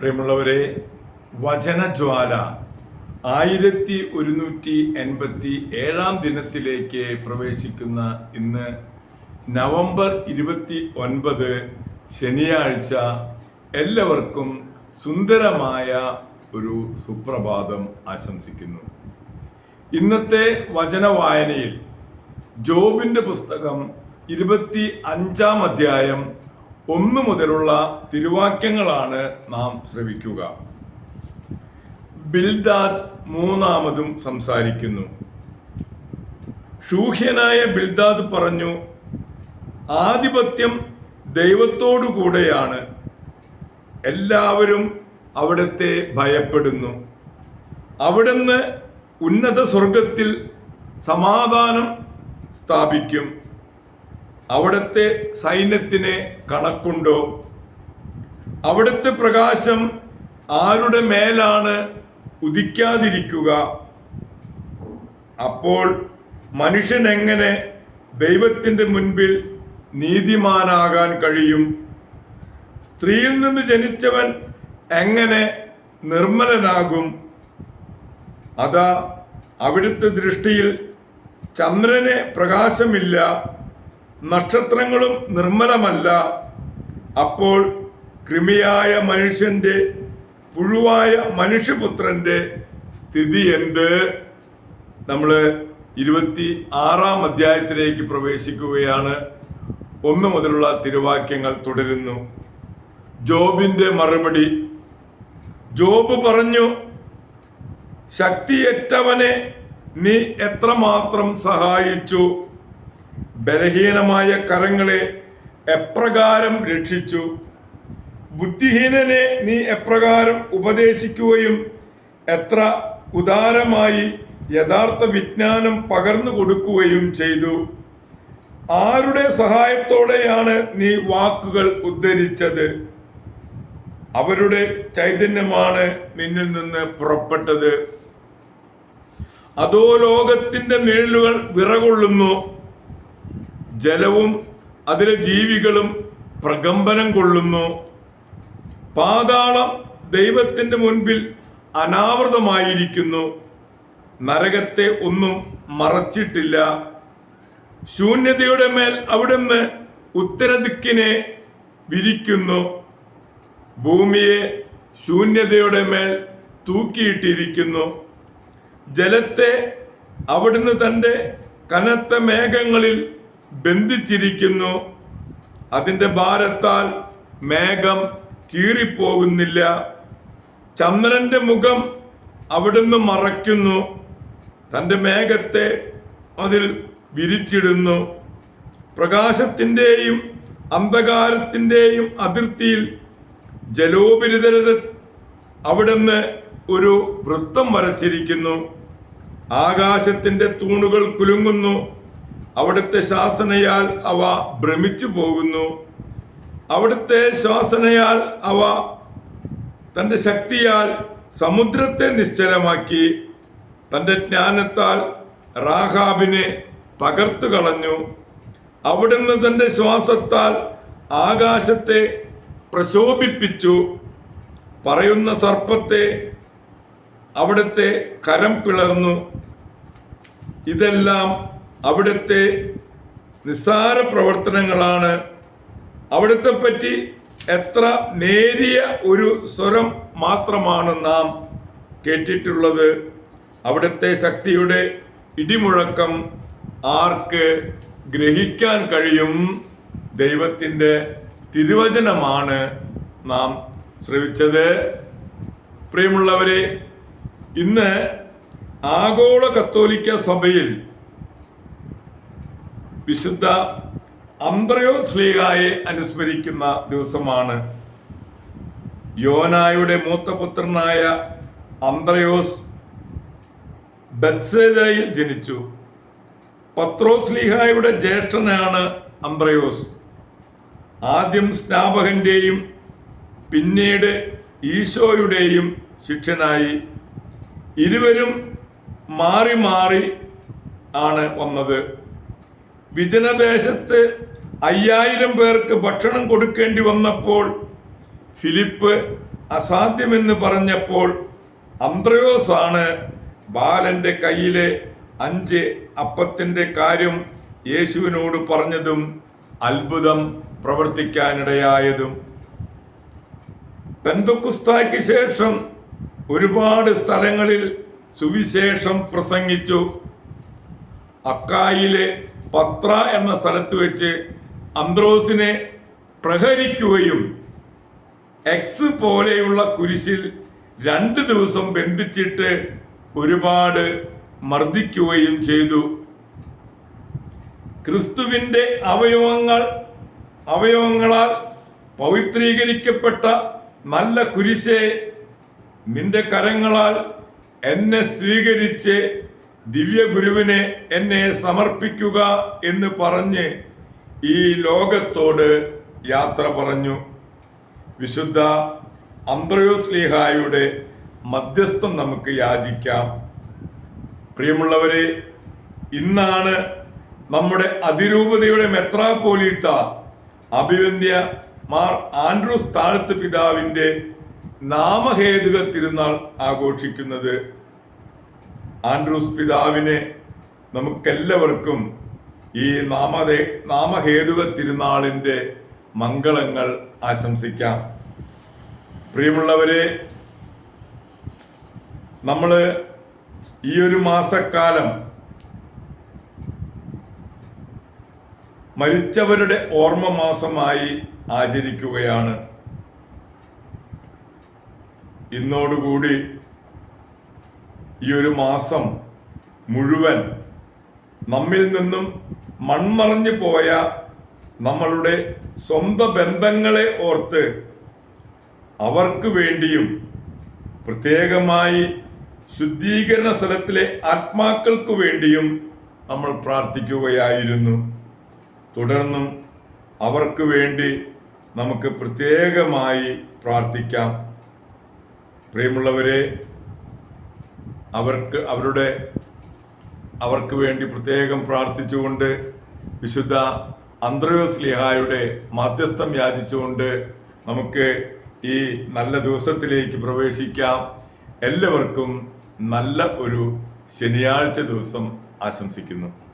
പ്രിയമുള്ളവരെ വചനജ്വാല ആയിരത്തി ഒരുന്നൂറ്റി എൺപത്തി ഏഴാം ദിനത്തിലേക്ക് പ്രവേശിക്കുന്ന ഇന്ന് നവംബർ ഇരുപത്തി ഒൻപത് ശനിയാഴ്ച എല്ലാവർക്കും സുന്ദരമായ ഒരു സുപ്രഭാതം ആശംസിക്കുന്നു. ഇന്നത്തെ വചന വായനയിൽ ജോബിന്റെ പുസ്തകം ഇരുപത്തി അഞ്ചാം അധ്യായം ഒന്ന് മുതലുള്ള തിരുവാക്യങ്ങളാണ് നാം ശ്രവിക്കുക. ബിൽദാദ് മൂന്നാമതും സംസാരിക്കുന്നു. ഷൂഹ്യനായ ബിൽദാദ് പറഞ്ഞു ആധിപത്യം ദൈവത്തോടു കൂടെയാണ് എല്ലാവരും അവിടുത്തെ ഭയപ്പെടുന്നു. അവിടുന്ന് ഉന്നത സ്വർഗത്തിൽ സമാധാനം സ്ഥാപിക്കും. അവിടുത്തെ സൈന്യത്തിനെ കണക്കുണ്ടോ? അവിടുത്തെ പ്രകാശം ആരുടെ മേലാണ് ഉദിക്കാതിരിക്കുക? അപ്പോൾ മനുഷ്യൻ എങ്ങനെ ദൈവത്തിന്റെ മുൻപിൽ നീതിമാനാകാൻ കഴിയും? സ്ത്രീയിൽ നിന്ന് ജനിച്ചവൻ എങ്ങനെ നിർമ്മലനാകും? അതാ അവിടുത്തെ ദൃഷ്ടിയിൽ ചന്ദ്രന് പ്രകാശമില്ല നക്ഷത്രങ്ങളും നിർമ്മലമല്ല. അപ്പോൾ കൃമിയായ മനുഷ്യന്റെ പുഴുവായ മനുഷ്യപുത്രന്റെ സ്ഥിതി എന്ത്? നമ്മൾ ഇരുപത്തി ആറാം അധ്യായത്തിലേക്ക് പ്രവേശിക്കുകയാണ്. ഒന്ന് മുതലുള്ള തിരുവാക്യങ്ങൾ തുടരുന്നു. ജോബിന്റെ മറുപടി. ജോബ് പറഞ്ഞു ശക്തിയറ്റവനെ നീ എത്രമാത്രം സഹായിച്ചു? ബലഹീനമായ കരങ്ങളെ എപ്രകാരം രക്ഷിച്ചു? ബുദ്ധിഹീനനെ നീ എപ്രകാരം ഉപദേശിക്കുകയും എത്ര ഉദാരമായി യഥാർത്ഥ വിജ്ഞാനം പകർന്നു കൊടുക്കുകയും ചെയ്തു? ആരുടെ സഹായത്തോടെയാണ് നീ വാക്കുകൾ ഉദ്ധരിച്ചത്? അവരുടെ ചൈതന്യമാണ് നിന്നിൽ നിന്ന് പുറപ്പെട്ടത്. അതോ ലോകത്തിന്റെ നിഴലുകൾ വിറകൊള്ളുന്നു? ജലവും അതിലെ ജീവികളും പ്രകമ്പനം കൊള്ളുന്നു. പാതാളം ദൈവത്തിന്റെ മുൻപിൽ അനാവൃതമായിരിക്കുന്നു. നരകത്തെ ഒന്നും മറച്ചിട്ടില്ല. ശൂന്യതയുടെ മേൽ അവിടുന്ന് ഉത്തരദിക്കിനെ വിരിക്കുന്നു. ഭൂമിയെ ശൂന്യതയുടെ മേൽ തൂക്കിയിട്ടിരിക്കുന്നു. ജലത്തെ അവിടുന്ന് തന്റെ കനത്ത മേഘങ്ങളിൽ ബന്ധിച്ചിരിക്കുന്നു. അതിന്റെ ഭാരത്താൽ മേഘം കീറിപ്പോകുന്നില്ല. ചന്ദ്രന്റെ മുഖം അവിടുന്ന് മറയ്ക്കുന്നു. തന്റെ മേഘത്തെ അതിൽ വിരിച്ചിടുന്നു. പ്രകാശത്തിന്റെയും അന്ധകാരത്തിന്റെയും അതിർത്തിയിൽ ജലോപരിതല അവിടുന്ന് ഒരു വൃത്തം വരച്ചിരിക്കുന്നു. ആകാശത്തിന്റെ തൂണുകൾ കുലുങ്ങുന്നു. അവിടുത്തെ ശാസനയാൽ അവ ഭ്രമിച്ചു പോകുന്നു. അവിടുത്തെ ശാസനയാൽ അവ തന്റെ ശക്തിയാൽ സമുദ്രത്തെ നിശ്ചലമാക്കി. തന്റെ ജ്ഞാനത്താൽ റാഹാബിനെ തകർത്തു കളഞ്ഞു. അവിടുന്ന് തന്റെ ശ്വാസത്താൽ ആകാശത്തെ പ്രശോഭിപ്പിച്ചു. പറയുന്ന സർപ്പത്തെ അവിടുത്തെ കരം പിളർന്നു. ഇതെല്ലാം അവിടുത്തെ നിസ്സാര പ്രവർത്തനങ്ങളാണ് അവിടുത്തെ പറ്റി എത്ര നേരിയ ഒരു സ്വരം മാത്രമാണ് നാം കേട്ടിട്ടുള്ളത്. അവിടുത്തെ ശക്തിയുടെ ഇടിമുഴക്കം ആർക്ക് ഗ്രഹിക്കാൻ കഴിയും? ദൈവത്തിന്റെ തിരുവചനമാണ് നാം ശ്രവിച്ചത്. പ്രിയമുള്ളവരെ ഇന്ന് ആഗോള കത്തോലിക്ക സഭയിൽ വിശുദ്ധ അംബ്രയോ സ്ലീഹായെ അനുസ്മരിക്കുന്ന ദിവസമാണ്. യോനായുടെ മൂത്തപുത്രനായ അംബ്രയോസ് ബത്സേദയിൽ ജനിച്ചു. പത്രോസ് ലീഹായുടെ ജ്യേഷ്ഠനാണ് അംബ്രയോസ്. ആദ്യം സ്നാപകന്റെയും പിന്നീട് ഈശോയുടെയും ശിക്ഷനായി ഇരുവരും മാറി മാറി ആണ് വന്നത്. വിജനദേശത്ത് അയ്യായിരം പേർക്ക് ഭക്ഷണം കൊടുക്കേണ്ടി വന്നപ്പോൾ ഫിലിപ്പ് അസാധ്യമെന്ന് പറഞ്ഞപ്പോൾ അന്ത്രയോസാണ് ബാലന്റെ കയ്യിലെ അഞ്ച് അപ്പത്തിന്റെ കാര്യം യേശുവിനോട് പറഞ്ഞതും അത്ഭുതം പ്രവർത്തിക്കാനിടയായതും. പെന്തക്കുസ്തായ്ക്ക് ശേഷം ഒരുപാട് സ്ഥലങ്ങളിൽ സുവിശേഷം പ്രസംഗിച്ചു. അക്കായിലെ പത്ര എന്ന സ്ഥലത്ത് വെച്ച് അന്ത്രോസിനെ പ്രഹരിക്കുകയും എക്സ് പോലെയുള്ള കുരിശിൽ രണ്ട് ദിവസം ബന്ധിച്ചിട്ട് ഒരുപാട് മർദ്ദിക്കുകയും ചെയ്തു. ക്രിസ്തുവിന്റെ അവയവങ്ങൾ അവയവങ്ങളാൽ പവിത്രീകരിക്കപ്പെട്ട നല്ല കുരിശെ നിന്റെ കരങ്ങളാൽ എന്നെ സ്വീകരിച്ച് ദിവ്യഗുരുവിനെ എന്നെ സമർപ്പിക്കുക എന്ന് പറഞ്ഞ് ഈ ലോകത്തോട് യാത്ര പറഞ്ഞു. വിശുദ്ധ അന്ത്രയോസ്ലിഹായുടെ മധ്യസ്ഥം നമുക്ക് യാചിക്കാം. പ്രിയമുള്ളവരെ ഇന്നാണ് നമ്മുടെ അതിരൂപതയുടെ മെത്രാപോലീത്ത അഭിവന്ധ്യ മാർ ആൻഡ്രൂസ് താഴത്ത് പിതാവിന്റെ നാമഹേതുക തിരുനാൾ ആഘോഷിക്കുന്നത്. ആൻഡ്രൂസ് പിതാവിനെ നമുക്കെല്ലാവർക്കും ഈ നാമദേ നാമഹേതുക തിരുനാളിന്റെ മംഗളങ്ങൾ ആശംസിക്കാം. പ്രിയമുള്ളവരെ നമ്മൾ ഈ ഒരു മാസക്കാലം മരിച്ചവരുടെ ഓർമ്മ മാസമായി ആചരിക്കുകയാണ്. ഇന്നോടുകൂടി ഈ ഒരു മാസം മുഴുവൻ നമ്മിൽ നിന്നും മൺമറഞ്ഞു പോയ നമ്മളുടെ സ്വന്തം ബന്ധങ്ങളെ ഓർത്ത് അവർക്ക് വേണ്ടിയും പ്രത്യേകമായി ശുദ്ധീകരണ സ്ഥലത്തിലെ ആത്മാക്കൾക്ക് വേണ്ടിയും നമ്മൾ പ്രാർത്ഥിക്കുകയായിരുന്നു. തുടർന്നും അവർക്ക് വേണ്ടി നമുക്ക് പ്രത്യേകമായി പ്രാർത്ഥിക്കാം. പ്രിയമുള്ളവരെ അവർക്ക് അവരുടെ അവർക്ക് വേണ്ടി പ്രത്യേകം പ്രാർത്ഥിച്ചുകൊണ്ട് വിശുദ്ധ അന്ത്രയോസ് ലിഹായുടെ മാധ്യസ്ഥം യാചിച്ചുകൊണ്ട് നമുക്ക് ഈ നല്ല ദിവസത്തിലേക്ക് പ്രവേശിക്കാം. എല്ലാവർക്കും നല്ല ഒരു ശനിയാഴ്ച ദിവസം ആശംസിക്കുന്നു.